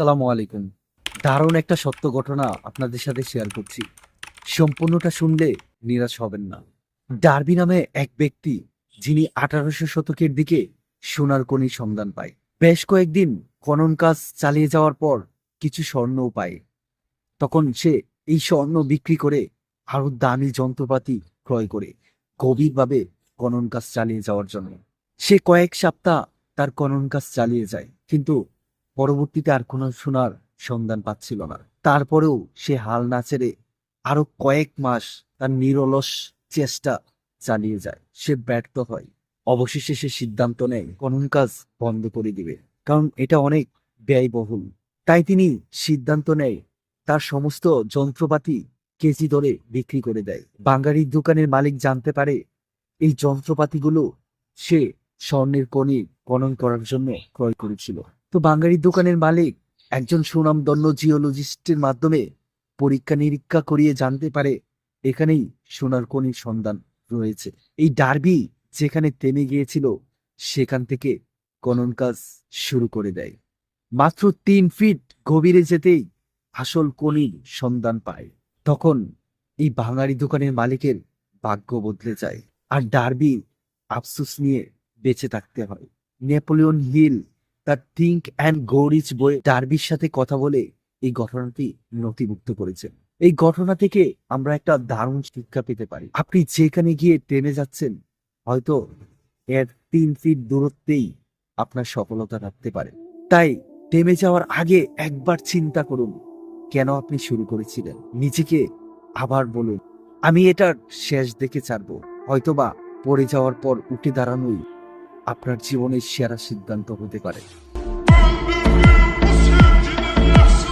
আসসালামু আলাইকুম। দারুণ একটা সত্য ঘটনা আপনাদের সাথে শেয়ার করছি। সম্পূর্ণটা শুনলে নিরাশ হবেন না। ডার্বি নামে এক ব্যক্তি, যিনি আঠারোশো শতকের দিকে সোনার কনির সন্ধান পায়। বেশ কয়েকদিন খনন কাজ চালিয়ে যাওয়ার পর কিছু স্বর্ণও পায়। তখন সে এই স্বর্ণ বিক্রি করে আরও দামি যন্ত্রপাতি ক্রয় করে গভীরভাবে খনন কাজ চালিয়ে যাওয়ার জন্য। সে কয়েক সপ্তাহ তার খনন কাজ চালিয়ে যায়, কিন্তু পরবর্তীতে আর কোনো সোনার সন্ধান পাচ্ছিল না। তারপরেও সে হাল না ছেড়ে আরও কয়েক মাস তার নিরলস চেষ্টা চালিয়ে যায়। সে ব্যর্থ হয়। অবশেষে সে সিদ্ধান্ত নেয় খনন কাজ বন্ধ করে দিবে। কারণ এটা অনেক ব্যয়বহুল। তাই তিনি সিদ্ধান্ত নেয়, তার সমস্ত যন্ত্রপাতি কেজি দরে বিক্রি করে দেয়। বাঙালির দোকানের মালিক জানতে পারে, এই যন্ত্রপাতিগুলো সে স্বর্ণের কণি খনন করার জন্য ক্রয় করেছিল। তো বাঙালির দোকানের মালিক একজন সুনাম সুনামধন্য জিওলজিস্টের মাধ্যমে পরীক্ষা নিরীক্ষা করিয়ে জানতে পারে, এখানেই সোনার কণির সন্ধান রয়েছে। এই ডার্বি যেখানে থেমে গিয়েছিল, সেখান থেকে খনন কাজ শুরু করে দেয়। মাত্র তিন ফিট গভীরে যেতেই আসল কণির সন্ধান পায়। তখন এই বাঙালি দোকানের মালিকের ভাগ্য বদলে যায়। আর ডার্বি আফসোস নিয়ে বেঁচে থাকতে হয়। নেপোলিয়ন হিল তার থিঙ্ক অ্যান্ড গৌরিচ বই ডার্বির সাথে কথা বলে এই ঘটনাটি নথিভুক্ত করেছেন। এই ঘটনা থেকে আমরা একটা দারুণ শিক্ষা পেতে পারি। আপনি যেখানে গিয়ে ট্রেনে যাচ্ছেন, হয়তো এর তিন ফিট দূরত্বেই আপনার সফলতা রাখতে পারে। তাই থেমে যাওয়ার আগে একবার চিন্তা করুন, কেন আপনি শুরু করেছিলেন? নিজেকে আবার বলুন, আমি এটার শেষ দেখে ছাড়বো। হয়তোবা পড়ে যাওয়ার পর উঠে দাঁড়ানোই আপনার জীবনের সেরা সিদ্ধান্ত হতে পারে।